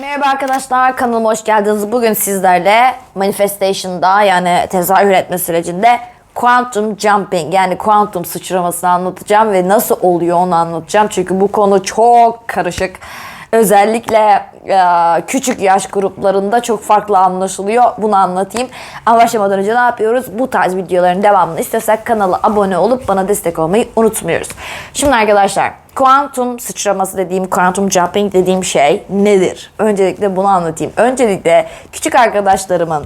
Merhaba arkadaşlar kanalıma hoş geldiniz. Bugün sizlerle manifestation'da yani tezahür etme sürecinde quantum jumping yani kuantum sıçramasını anlatacağım ve nasıl oluyor onu anlatacağım. Çünkü bu konu çok karışık. Özellikle e, küçük yaş gruplarında çok farklı anlaşılıyor. Bunu anlatayım. Ama başlamadan önce ne yapıyoruz? Bu tarz videoların devamını istiyorsak kanala abone olup bana destek olmayı unutmuyoruz. Şimdi arkadaşlar kuantum sıçraması dediğim, kuantum jumping dediğim şey nedir? Öncelikle bunu anlatayım. Öncelikle küçük arkadaşlarımın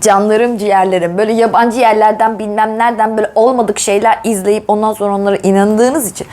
canlarım ciğerlerim böyle yabancı yerlerden bilmem nereden böyle olmadık şeyler izleyip ondan sonra onlara inandığınız için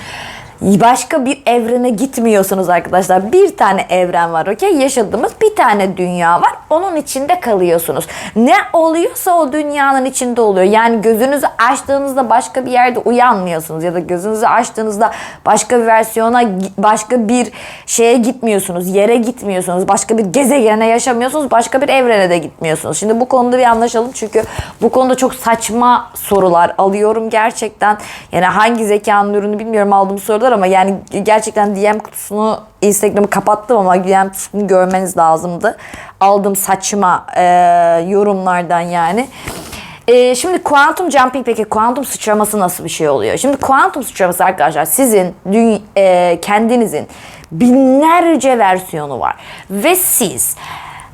başka bir evrene gitmiyorsunuz arkadaşlar. Bir tane evren var okey? Yaşadığımız bir tane dünya var. Onun içinde kalıyorsunuz. Ne oluyorsa o dünyanın içinde oluyor. Yani gözünüzü açtığınızda başka bir yerde uyanmıyorsunuz ya da gözünüzü açtığınızda başka bir versiyona başka bir şeye gitmiyorsunuz. Yere gitmiyorsunuz. Başka bir gezegene yaşamıyorsunuz. Başka bir evrene de gitmiyorsunuz. Şimdi bu konuda bir anlaşalım çünkü bu konuda çok saçma sorular alıyorum gerçekten. Yani hangi zekanın ürünü bilmiyorum aldığım sorular ama yani gerçekten DM kutusunu Instagram'ı kapattım ama DM kutusunu görmeniz lazımdı. Aldığım saçma e, yorumlardan yani. E, şimdi kuantum jumping peki kuantum sıçraması nasıl bir şey oluyor? Şimdi kuantum sıçraması arkadaşlar sizin dü- e, kendinizin binlerce versiyonu var ve siz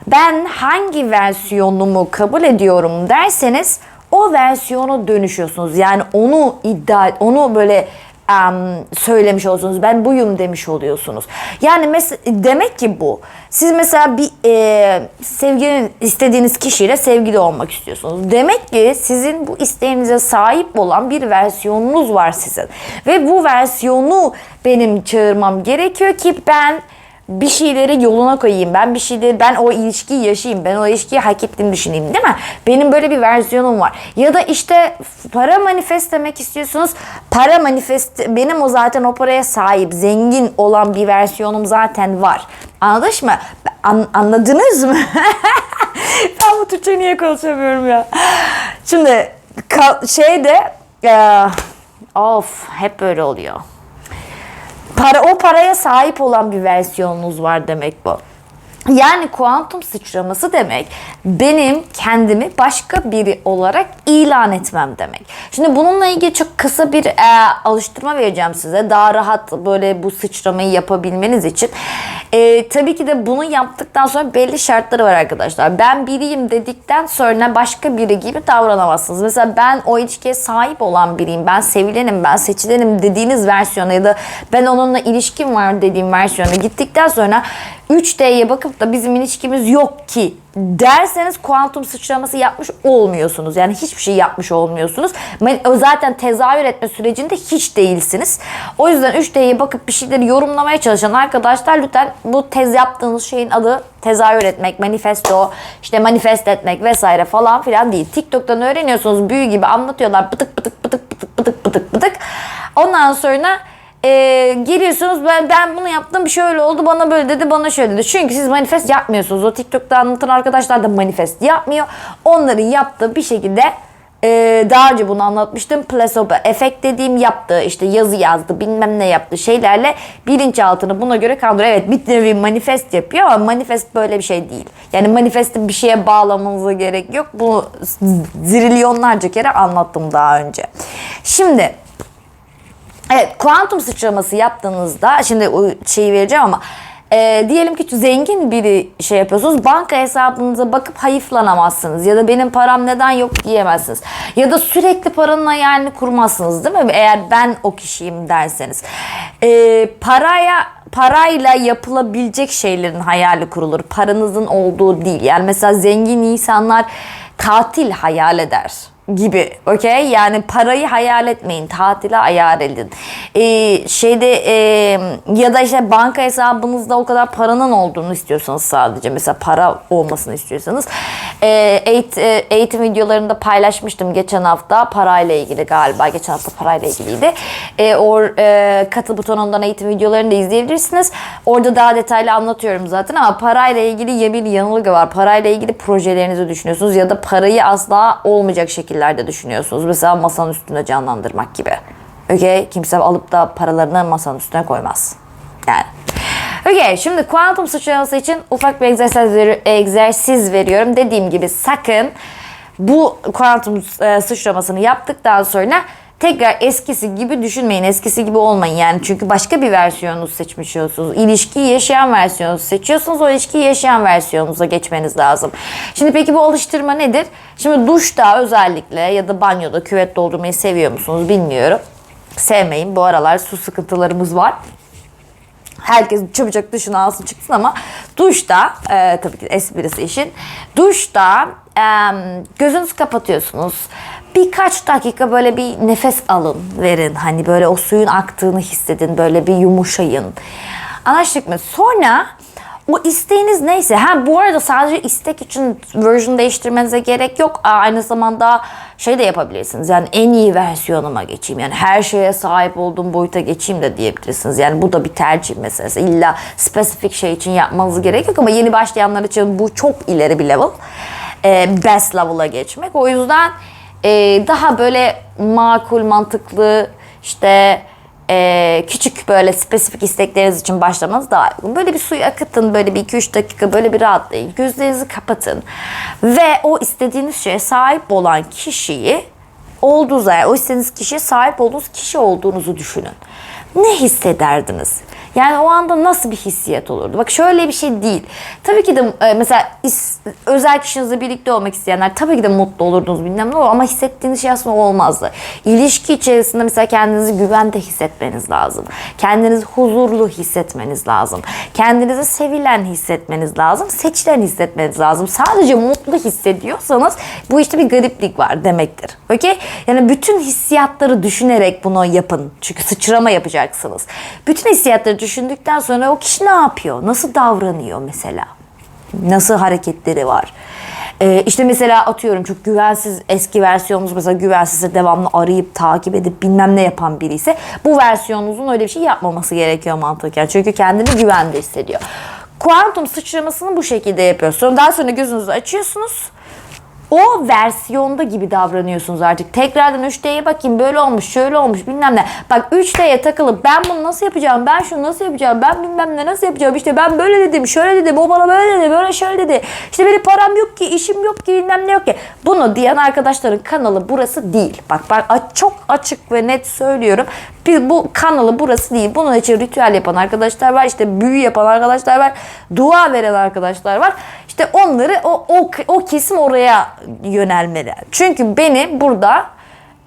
ben hangi versiyonumu kabul ediyorum derseniz o versiyona dönüşüyorsunuz. Yani onu iddia onu böyle em, söylemiş oluyorsunuz. Ben buyum demiş oluyorsunuz. Yani mes- demek ki bu. Siz mesela bir e, sevgili istediğiniz kişiyle sevgili olmak istiyorsunuz. Demek ki sizin bu isteğinize sahip olan bir versiyonunuz var sizin. Ve bu versiyonu benim çağırmam gerekiyor ki ben bir şeyleri yoluna koyayım. Ben bir şeyleri ben o ilişkiyi yaşayayım. Ben o ilişkiyi hak ettiğimi düşüneyim değil mi? Benim böyle bir versiyonum var. Ya da işte para manifest demek istiyorsunuz. Para manifest benim o zaten o paraya sahip zengin olan bir versiyonum zaten var. Anladınız mı? An- anladınız mı? ben bu Türkçe niye konuşamıyorum ya? Şimdi şeyde e, of hep böyle oluyor. Para o paraya sahip olan bir versiyonunuz var demek bu. Yani kuantum sıçraması demek benim kendimi başka biri olarak ilan etmem demek. Şimdi bununla ilgili çok kısa bir e, alıştırma vereceğim size. Daha rahat böyle bu sıçramayı yapabilmeniz için. E, tabii ki de bunu yaptıktan sonra belli şartları var arkadaşlar. Ben biriyim dedikten sonra başka biri gibi davranamazsınız. Mesela ben o ilişkiye sahip olan biriyim. Ben sevilenim, ben seçilenim dediğiniz versiyona ya da ben onunla ilişkim var dediğim versiyona gittikten sonra 3D'ye bakıp da bizim ilişkimiz yok ki derseniz kuantum sıçraması yapmış olmuyorsunuz. Yani hiçbir şey yapmış olmuyorsunuz. Zaten tezahür etme sürecinde hiç değilsiniz. O yüzden 3D'ye bakıp bir şeyleri yorumlamaya çalışan arkadaşlar lütfen bu tez yaptığınız şeyin adı tezahür etmek, manifesto, işte manifest etmek vesaire falan filan değil. TikTok'tan öğreniyorsunuz büyü gibi anlatıyorlar bıtık bıtık bıtık bıtık bıtık bıtık bıtık. Ondan sonra e, geliyorsunuz ben, ben bunu yaptım şöyle oldu bana böyle dedi bana şöyle dedi. Çünkü siz manifest yapmıyorsunuz. O TikTok'ta anlatan arkadaşlar da manifest yapmıyor. Onların yaptığı bir şekilde e, daha önce bunu anlatmıştım. Placebo efekt dediğim yaptığı işte yazı yazdı bilmem ne yaptı şeylerle bilinçaltını buna göre kandırıyor. Evet bir nevi manifest yapıyor ama manifest böyle bir şey değil. Yani manifesti bir şeye bağlamanıza gerek yok. Bunu zirilyonlarca kere anlattım daha önce. Şimdi Evet kuantum sıçraması yaptığınızda şimdi şeyi vereceğim ama e, diyelim ki zengin biri şey yapıyorsunuz banka hesabınıza bakıp hayıflanamazsınız ya da benim param neden yok? diyemezsiniz. Ya da sürekli paranın hayalini kurmazsınız değil mi? Eğer ben o kişiyim derseniz. E, paraya parayla yapılabilecek şeylerin hayali kurulur paranızın olduğu değil. Yani mesela zengin insanlar tatil hayal eder gibi okey yani parayı hayal etmeyin tatile hayal edin. Ee, şeyde e, ya da işte banka hesabınızda o kadar paranın olduğunu istiyorsanız sadece mesela para olmasını istiyorsanız e, eğit, e, eğitim videolarında paylaşmıştım geçen hafta parayla ilgili galiba geçen hafta parayla ilgiliydi e, or, e, katıl butonundan eğitim videolarını da izleyebilirsiniz orada daha detaylı anlatıyorum zaten ama parayla ilgili yemin yanılgı var parayla ilgili projelerinizi düşünüyorsunuz ya da parayı asla olmayacak şekillerde düşünüyorsunuz. Mesela masanın üstünde canlandırmak gibi. Okey? Kimse alıp da paralarını masanın üstüne koymaz. Yani. Okay, şimdi kuantum sıçraması için ufak bir egzersiz, ver- egzersiz veriyorum. Dediğim gibi sakın bu kuantum e, sıçramasını yaptıktan sonra tekrar eskisi gibi düşünmeyin. Eskisi gibi olmayın yani. Çünkü başka bir versiyonu seçmiş oluyorsunuz. İlişkiyi yaşayan versiyonu seçiyorsunuz. O ilişkiyi yaşayan versiyonunuza geçmeniz lazım. Şimdi peki bu alıştırma nedir? Şimdi duşta özellikle ya da banyoda küvet doldurmayı seviyor musunuz bilmiyorum. Sevmeyin. Bu aralar su sıkıntılarımız var. Herkes çabucak duşunu alsın çıksın ama duşta e, tabii ki esprisi işin duşta e, gözünüzü kapatıyorsunuz. Birkaç dakika böyle bir nefes alın verin. Hani böyle o suyun aktığını hissedin. Böyle bir yumuşayın. Anlaştık mı? Sonra o isteğiniz neyse. Ha bu arada sadece istek için version değiştirmenize gerek yok. Aynı zamanda şey de yapabilirsiniz. Yani en iyi versiyonuma geçeyim. Yani her şeye sahip olduğum boyuta geçeyim de diyebilirsiniz. Yani bu da bir tercih meselesi. İlla spesifik şey için yapmanız gerek yok ama yeni başlayanlar için bu çok ileri bir level. Ee, best level'a geçmek. O yüzden e, daha böyle makul, mantıklı işte e, küçük böyle spesifik istekleriniz için başlamanız daha uygun. Böyle bir suyu akıtın, böyle bir 2-3 dakika böyle bir rahatlayın. Gözlerinizi kapatın. Ve o istediğiniz şeye sahip olan kişiyi olduğu zaman, o istediğiniz kişiye sahip olduğunuz kişi olduğunuzu düşünün. Ne hissederdiniz? Yani o anda nasıl bir hissiyat olurdu? Bak şöyle bir şey değil. Tabii ki de e, mesela is- özel kişinizle birlikte olmak isteyenler tabii ki de mutlu olurdunuz bilmem ne olur ama hissettiğiniz şey aslında olmazdı. İlişki içerisinde mesela kendinizi güvende hissetmeniz lazım. Kendinizi huzurlu hissetmeniz lazım. Kendinizi sevilen hissetmeniz lazım. Seçilen hissetmeniz lazım. Sadece mutlu hissediyorsanız bu işte bir gariplik var demektir. Okey? Yani bütün hissiyatları düşünerek bunu yapın. Çünkü sıçrama yapacaksınız. Bütün hissiyatları düşündükten sonra o kişi ne yapıyor? Nasıl davranıyor mesela? Nasıl hareketleri var? Ee, işte mesela atıyorum çok güvensiz eski versiyonunuz mesela güvensizse devamlı arayıp takip edip bilmem ne yapan biri ise bu versiyonunuzun öyle bir şey yapmaması gerekiyor mantıken. Çünkü kendini güvende hissediyor. Kuantum sıçramasını bu şekilde yapıyorsunuz. Daha sonra gözünüzü açıyorsunuz o versiyonda gibi davranıyorsunuz artık. Tekrardan 3D'ye bakayım böyle olmuş şöyle olmuş bilmem ne. Bak 3D'ye takılıp ben bunu nasıl yapacağım ben şunu nasıl yapacağım ben bilmem ne nasıl yapacağım işte ben böyle dedim şöyle dedim o bana böyle dedi böyle şöyle dedi. İşte benim param yok ki işim yok ki bilmem ne yok ki. Bunu diyen arkadaşların kanalı burası değil. Bak ben çok açık ve net söylüyorum. Bir, bu kanalı burası değil. Bunun için ritüel yapan arkadaşlar var. işte büyü yapan arkadaşlar var. Dua veren arkadaşlar var. İşte onları o, o, o kesim oraya yönelmeli. Çünkü beni burada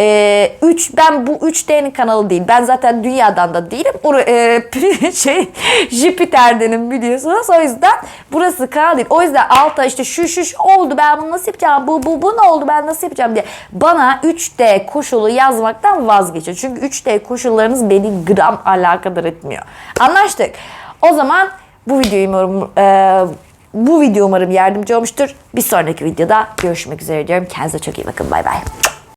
e, üç, ben bu 3D'nin kanalı değil. Ben zaten dünyadan da değilim. Or, e, şey Jüpiter'denim biliyorsunuz. O yüzden burası kanal değil. O yüzden altta işte şu şu şu oldu ben bunu nasıl yapacağım? Bu bu bu ne oldu ben nasıl yapacağım diye. Bana 3D koşulu yazmaktan vazgeçin. Çünkü 3D koşullarınız beni gram alakadar etmiyor. Anlaştık. O zaman bu videoyu umarım e, bu video umarım yardımcı olmuştur. Bir sonraki videoda görüşmek üzere diyorum. Kendinize çok iyi bakın. Bay bay.